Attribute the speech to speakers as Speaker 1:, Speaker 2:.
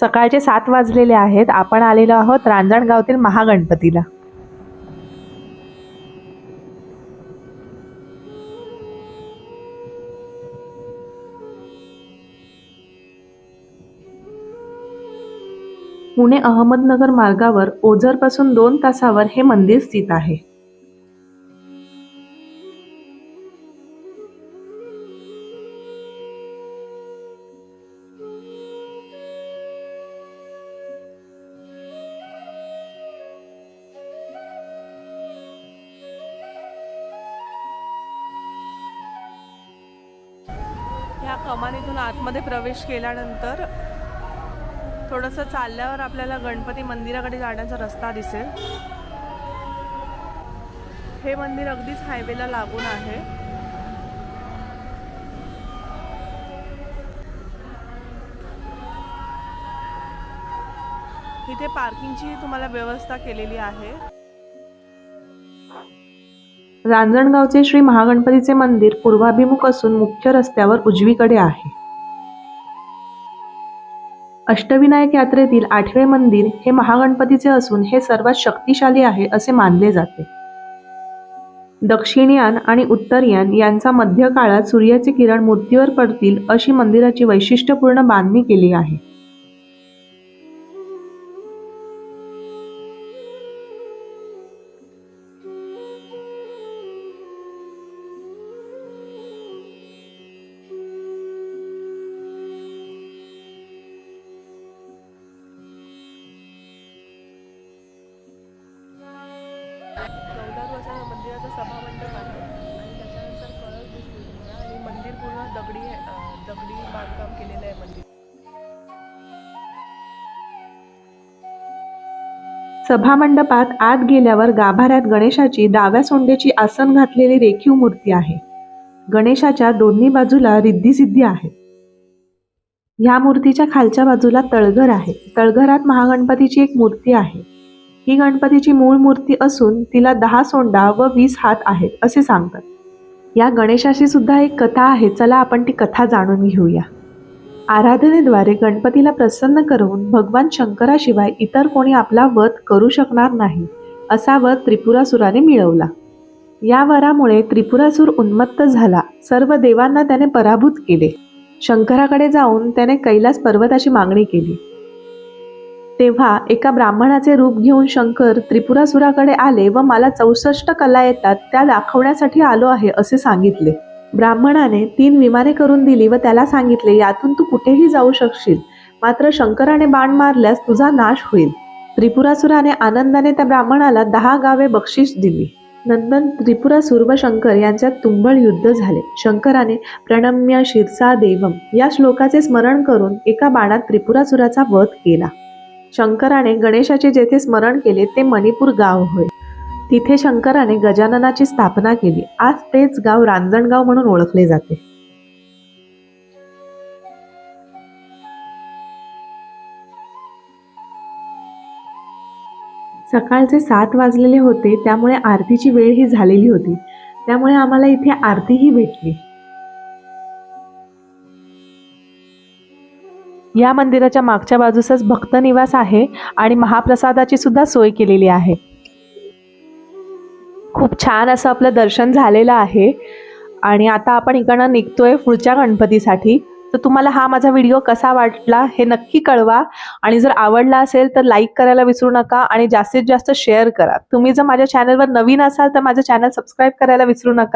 Speaker 1: सकाळचे सात वाजलेले आहेत. आपण आलेलो आहोत रांजणगावतील महागणपतीला. पुणे अहमदनगर मार्गावर ओझरपासून दोन तासावर हे मंदिर स्थित आहे. कमान कमानीतून आतमध्ये प्रवेश केल्यानंतर थोडंसं चालल्यावर आपल्याला गणपती मंदिराकडे जाण्याचा रस्ता दिसेल. हे मंदिर अगदीच हायवेला लागून आहे. इथे पार्किंगची तुम्हाला व्यवस्था केलेली आहे. रांजणगावचे श्री महागणपतीचे मंदिर पूर्वाभिमुख असून मुख्य रस्त्यावर उजवीकडे आहे. अष्टविनायक यात्रेतील आठवे मंदिर हे महागणपतीचे असून हे सर्वात शक्तिशाली आहे असे मानले जाते. दक्षिणयान आणि उत्तरयान यांचा मध्य काळात सूर्याचे किरण मूर्तीवर पडतील अशी मंदिराची वैशिष्ट्यपूर्ण बांधणी केली आहे. सभामंडप आहे. आणि त्याच्यानंतर कळस दिसतो तुम्हाला आणि मंदिर पूर्ण दगडी दगडी बांधकाम केलेलं आहे मंदिर. सभामंडपात आत गेल्यावर गाभाऱ्यात गणेशाची डाव्या सोंडेची आसन घातलेली रेखीव मूर्ती आहे. गणेशाच्या दोन्ही बाजूला रिद्धी आहे. ह्या मूर्तीच्या खालच्या बाजूला तळघर आहे. तळघरात महागणपतीची एक मूर्ती आहे. ही गणपतीची मूळ मूर्ती असून तिला दहा सोंडा व वीस हात आहेत असे सांगतात. या गणेशाची सुद्धा एक कथा आहे चला आपण ती कथा जाणून घेऊया. आराधनेद्वारे गणपतीला प्रसन्न करून भगवान शंकराशिवाय इतर कोणी आपला वध करू शकणार नाही असा वध त्रिपुरासुराने मिळवला. या वरामुळे त्रिपुरासूर उन्मत्त झाला. सर्व देवांना त्याने पराभूत केले. शंकराकडे जाऊन त्याने कैलास पर्वताची मागणी केली. तेव्हा एका ब्राह्मणाचे रूप घेऊन शंकर त्रिपुरासुराकडे आले व मला चौसष्ट कला येतात त्या दाखवण्यासाठी आलो आहे असे सांगितले. ब्राह्मणाने तीन विमाने करून दिली व त्याला सांगितले यातून तू कुठेही जाऊ शकशील. मात्र शंकराने बाण मारल्यास तुझा नाश होईल. त्रिपुरासुराने आनंदाने त्या ब्राह्मणाला दहा गावे बक्षीस दिली. नंदन त्रिपुरासूर व शंकर यांच्यात तुंबळ युद्ध झाले. शंकराने प्रणम्य शिरसा देवम या श्लोकाचे स्मरण करून एका बाणात त्रिपुरासुराचा वध केला. शंकराने गणेशाचे जेथे स्मरण केले ते मणिपूर गाव होय. तिथे शंकराने गजाननाची स्थापना केली. आज तेच गाव रांजणगाव म्हणून ओळखले जाते. सकाळचे सात वाजलेले होते त्यामुळे आरतीची वेळ ही झालेली होती. त्यामुळे आम्हाला इथे आरतीही भेटली. या मंदिराच्या मागच्या बाजूसच भक्त निवास आहे आणि महाप्रसादाची सुद्धा सोय केलेली आहे. खूप छान असं आपलं दर्शन झालेलं आहे. आणि आता आपण इकडनं निघतोय पुढच्या गणपतीसाठी. तर तुम्हाला हा माझा व्हिडिओ कसा वाटला हे नक्की कळवा. आणि जर आवडला असेल तर लाईक करायला विसरू नका आणि जास्तीत जास्त शेअर करा. तुम्ही जर माझ्या चॅनलवर नवीन असाल तर माझं चॅनल सबस्क्राईब करायला विसरू नका.